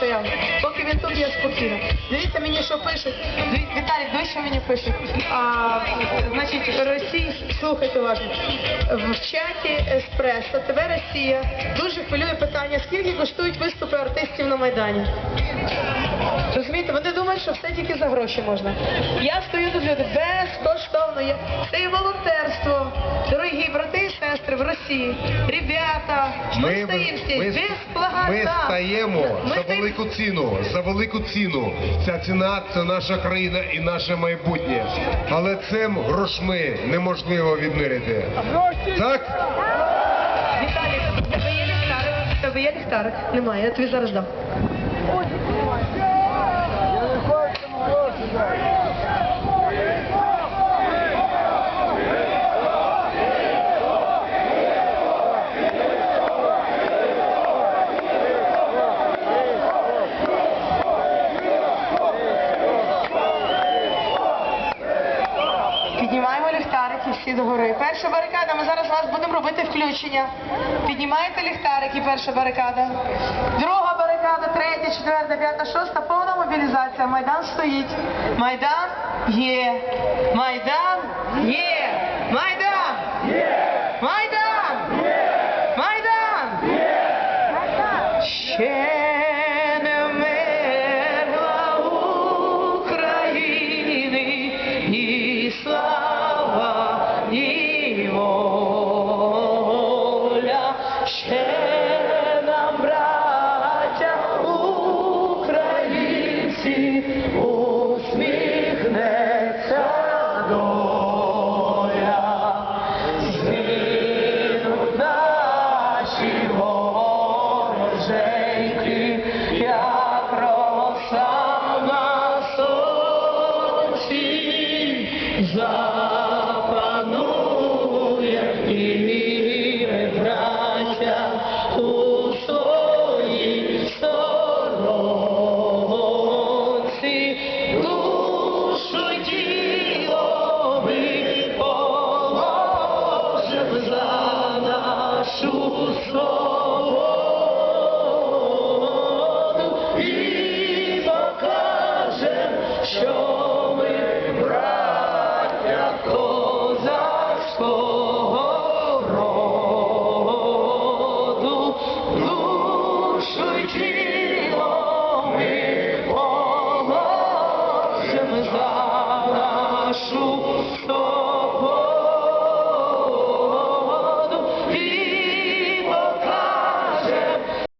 стояв. Поки він тут, я спокійна. Дивіться мені, що пишуть. Віталій, дивись, що мені пишуть. А, значить, Росія, слухайте уважно. В чаті Еспресо, ТВ Росія дуже хвилює питання, скільки коштують виступи артистів на Майдані. Розумієте, вони думають, що все тільки за гроші можна. Я стою тут люди безкоштовно. Я... Це є волонтерство. В Росії. Ребята, ми, стоїмо всі ми, безплатно. ми стаємо Ми за велику ціну. За велику ціну. Ця ціна це наша країна і наше майбутнє. Але цим грошми неможливо відміряти. Так? Віталій, в тебе є ліхтарик? В тебе є ліхтарик? Немає, я тобі зараз дам. Піднімаємо ліхтарики всі догори. Перша барикада, ми зараз вас будемо робити включення. Піднімаєте ліхтарики, перша барикада. Друга барикада, третя, четверта, п'ята, шоста, повна мобілізація. Майдан стоїть. Майдан є. Майдан є. Майдан! Є! Майдан! Є! Майдан! Є! Ще всего жейки, як роса на сонці. Душою тіло ми положим за